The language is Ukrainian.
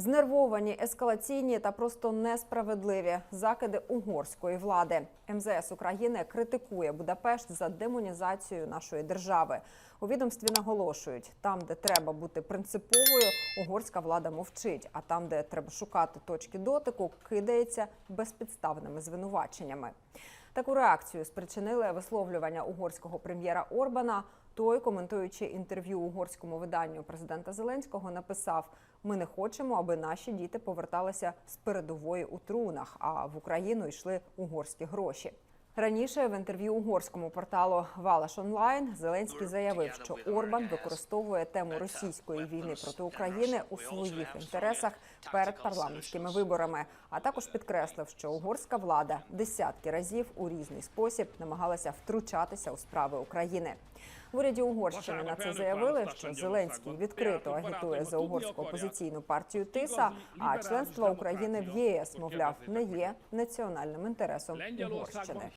Знервовані, ескалаційні та просто несправедливі закиди угорської влади. МЗС України критикує Будапешт за демонізацію нашої держави. У відомстві наголошують, там, де треба бути принциповою, угорська влада мовчить. А там, де треба шукати точки дотику, кидається безпідставними звинуваченнями. Таку реакцію спричинили висловлювання угорського прем'єра Орбана. Той, коментуючи інтерв'ю угорському виданню президента Зеленського, написав: Ми не хочемо, аби наші діти поверталися з передової у трунах, а в Україну йшли угорські гроші. Раніше в інтерв'ю угорському порталу Валаш Онлайн Зеленський заявив, що Орбан використовує тему російської війни проти України у своїх інтересах перед парламентськими виборами. А також підкреслив, що угорська влада десятки разів у різний спосіб намагалася втручатися у справи України. В уряді Угорщини на це заявили, що Зеленський відкрито агітує за угорську опозиційну партію Тиса, а членство України в ЄС, мовляв, не є національним інтересом Угорщини.